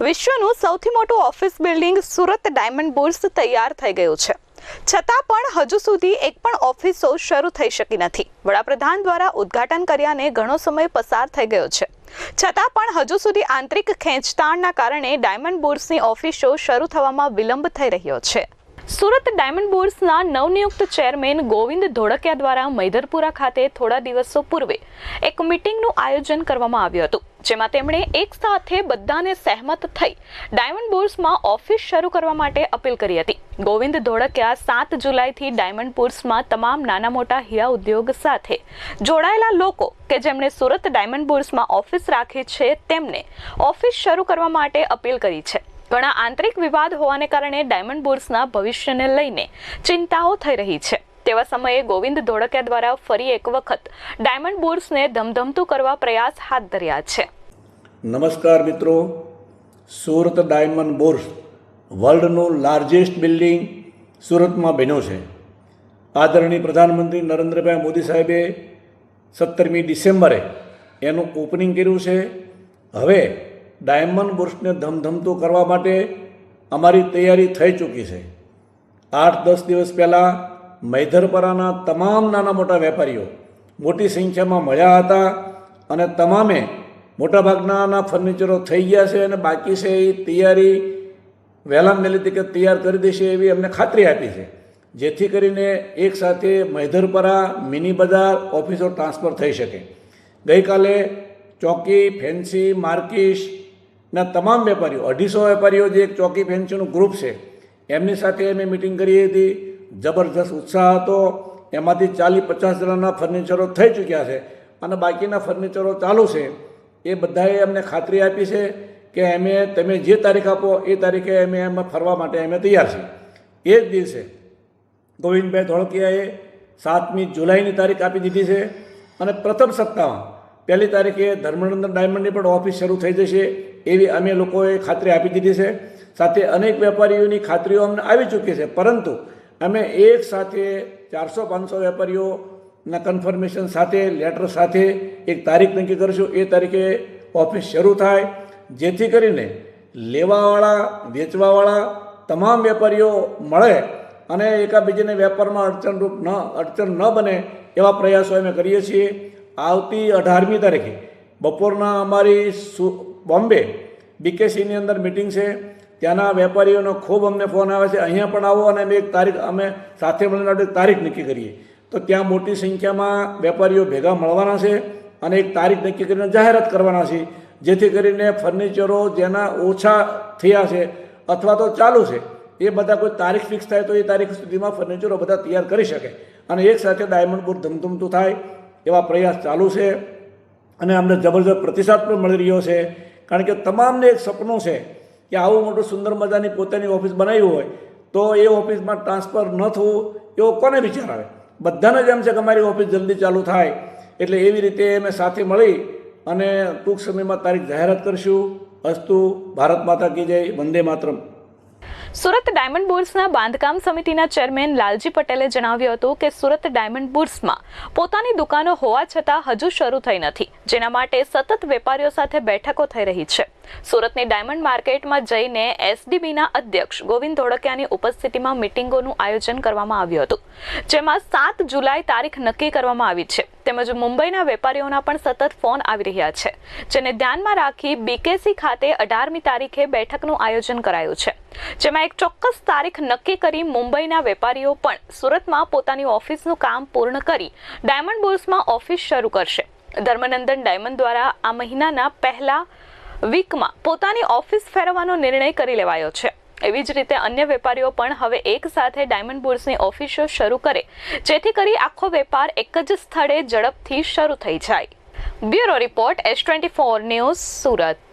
વિશ્વનું સૌથી મોટું office building Surat diamond bourse તૈયાર થઈ ગયું છે. છતાં પણ હજુ સુધી એક પણ ઓફિસો શરૂ થઈ શકી નથી. વડાપ્રધાન દ્વારા ઉદ્ઘાટન કર્યાને ઘણો સમય પસાર થઈ ગયો છે. છતાં પણ હજુ સુધી આંતરિક ખેંચતાણના કારણે ડાયમંડ બોર્સની ઓફિસો શરૂ થવામાં વિલંબ થઈ રહ્યો છે. સુરત ડાયમંડ બોર્સના નવનિયુક્ત ચેરમેન ગોવિંદ ધોળકિયા દ્વારા મૈધરપુરા ખાતે થોડા દિવસો પૂર્વે એક મિટિંગનું આયોજન કરવામાં આવ્યું હતું. જેમાં તેમણે એક સાથે બધાને સહેમત થઈ ડાયમંડ બુર્સમાં ઓફિસ શરૂ કરવા માટે અપીલ કરી હતી. ગોવિંદ ધોળકિયા સાત જુલાઈથી ડાયમંડ બુર્સમાં તમામ નાના મોટા હીરા ઉદ્યોગ સાથે જોડાયેલા લોકો કે જેમણે સુરત ડાયમંડ બુર્સમાં ઓફિસ રાખી છે તેમને ઓફિસ શરૂ કરવા માટે અપીલ કરી છે. ઘણા આંતરિક વિવાદ હોવાને કારણે ડાયમંડ બોર્સના ભવિષ્યને લઈને ચિંતાઓ થઈ રહી છે. તેવા સમયે ગોવિંદ ધોળકિયા દ્વારા ફરી એક વખત ડાયમંડ બુર્સને ધમધમતું કરવા પ્રયાસ હાથ ધર્યા છે. નમસ્કાર મિત્રો. સુરત ડાયમંડ બોર્સ વર્લ્ડનું લાર્જેસ્ટ બિલ્ડિંગ સુરતમાં બન્યો છે. આદરણીય પ્રધાનમંત્રી નરેન્દ્રભાઈ મોદી સાહેબે સત્તરમી ડિસેમ્બરે એનું ઓપનિંગ કર્યું છે. હવે ડાયમંડ બુર્સને ધમધમતું કરવા માટે અમારી તૈયારી થઈ ચૂકી છે. આઠ દસ દિવસ પહેલાં મૈધરપરાના તમામ નાના મોટા વેપારીઓ મોટી સંખ્યામાં મળ્યા હતા અને તમામે મોટાભાગનાના ફર્નિચરો થઈ ગયા છે અને બાકી છે એ તૈયારી વહેલા વહેલી તકે તૈયાર કરી દેશે એવી અમને ખાતરી આપી છે. જેથી કરીને એક સાથે મૈધરપરા, મિની બજાર, ઓફિસો ટ્રાન્સફર થઈ શકે. ગઈકાલે ચોકી, ફેન્સી માર્કિશના તમામ વેપારીઓ, અઢીસો વેપારીઓ, જે એક ચોકી, ફેન્સીનું ગ્રુપ છે, એમની સાથે અમે મિટિંગ કરી હતી. જબરજસ્ત ઉત્સાહ હતો. એમાંથી ચાલીસ પચાસ જણાના ફર્નિચરો થઈ ચૂક્યા છે અને બાકીના ફર્નિચરો ચાલુ છે. એ બધાએ અમને ખાતરી આપી છે કે અમે, તમે જે તારીખ આપો એ તારીખે અમે એમાં ફરવા માટે અમે તૈયાર છીએ. એ જ દિવસે ગોવિંદભાઈ ધોળકિયાએ સાતમી જુલાઈની તારીખ આપી દીધી છે અને પ્રથમ સપ્તાહમાં પહેલી તારીખે ધર્મનંદન ડાયમંડની પણ ઓફિસ શરૂ થઈ જશે એવી અમે લોકોએ ખાતરી આપી દીધી છે. સાથે અનેક વેપારીઓની ખાતરીઓ અમને આવી ચૂકી છે. પરંતુ અમે એક સાથે ચારસો પાંચસો વેપારીઓના કન્ફર્મેશન સાથે લેટર સાથે એક તારીખ નક્કી કરીશું. એ તારીખે ઓફિસ શરૂ થાય. જેથી કરીને લેવાવાળા, વેચવાવાળા તમામ વેપારીઓ મળે અને એકાબીજીને વેપારમાં અડચણરૂપ ન, અડચણ ન બને એવા પ્રયાસો અમે કરીએ છીએ. આવતી અઢારમી તારીખે બપોરના અમારી સુ, બોમ્બે બીકેસીની અંદર મિટિંગ છે. ત્યાંના વેપારીઓનો ખૂબ અમને ફોન આવે છે, અહીંયા પણ આવો અને અમે એક તારીખ, અમે સાથે મળીને એક તારીખ નક્કી કરીએ. તો ત્યાં મોટી સંખ્યામાં વેપારીઓ ભેગા મળવાના છે અને એક તારીખ નક્કી કરીને જાહેરાત કરવાના છે, જેથી કરીને ફર્નિચરો જેના ઓછા થયા છે અથવા તો ચાલુ છે, એ બધા કોઈ તારીખ ફિક્સ થાય તો એ તારીખ સુધીમાં ફર્નિચરો બધા તૈયાર કરી શકે. અને એક સાથે ડાયમંડ બોર્ડ ધમધમતું થાય એવા પ્રયાસ ચાલુ છે અને અમને જબરજસ્ત પ્રતિસાદ પણ મળી રહ્યો છે. કારણ કે તમામને એક સપનું છે કે આવું મોટું સુંદર મજાની પોતાની ઓફિસ બનાવી હોય, તો એ ઓફિસમાં ટ્રાન્સફર ન થવું, એવો કોને વિચાર આવે? બધાને જ એમ છે કે અમારી ઓફિસ જલ્દી ચાલુ થાય. એટલે એવી રીતે અમે સાથે મળી અને ટૂંક સમયમાં તારીખ જાહેરાત કરીશું. અસ્તુ, ભારત માતા કી જય, વંદે માતરમ. સુરત ડાયમંડ બુર્સના બાંધકામ સમિતિના ચેરમેન લાલજી પટેલે જણાવ્યું હતું કે સુરત ડાયમંડ બુર્સમાં પોતાની દુકાનો હોવા છતાં હજુ શરૂ થઈ નથી, જેના માટે સતત વેપારીઓ સાથે બેઠકો થઈ રહી છે. સુરતની ડાયમંડ માર્કેટમાં જઈને એસડીબીના અધ્યક્ષ ગોવિંદ ધોળકિયાની ઉપસ્થિતિમાં મિટિંગોનું આયોજન કરવામાં આવ્યું હતું, જેમાં સાત જુલાઈ તારીખ નક્કી કરવામાં આવી છે. તેમજ મુંબઈના વેપારીઓના પણ સતત ફોન આવી રહ્યા છે, જેને ધ્યાનમાં રાખી બીકેસી ખાતે અઢારમી તારીખે બેઠકનું આયોજન કરાયું છે. જેમાં એક ચોક્કસ તારીખ નક્કી કરી મુંબઈના વેપારીઓ પણ સુરતમાં પોતાની ઓફિસનું કામ પૂર્ણ કરી ડાયમંડ બુલ્સમાં ઓફિસ શરૂ કરશે. ધર્મનંદન ડાયમંડ દ્વારા આ મહિનાના પહેલા વીકમાં પોતાની ઓફિસ ફેરવવાનો નિર્ણય કરી લેવાયો છે. એવી જ રીતે અન્ય વેપારીઓ પણ હવે એક સાથે ડાયમંડ બુર્સની ઓફિસો શરૂ કરે, જેથી કરી આખો વેપાર એક જ સ્થળે ઝડપથી શરૂ થઈ જાય. Bureau report, S twenty four news Surat.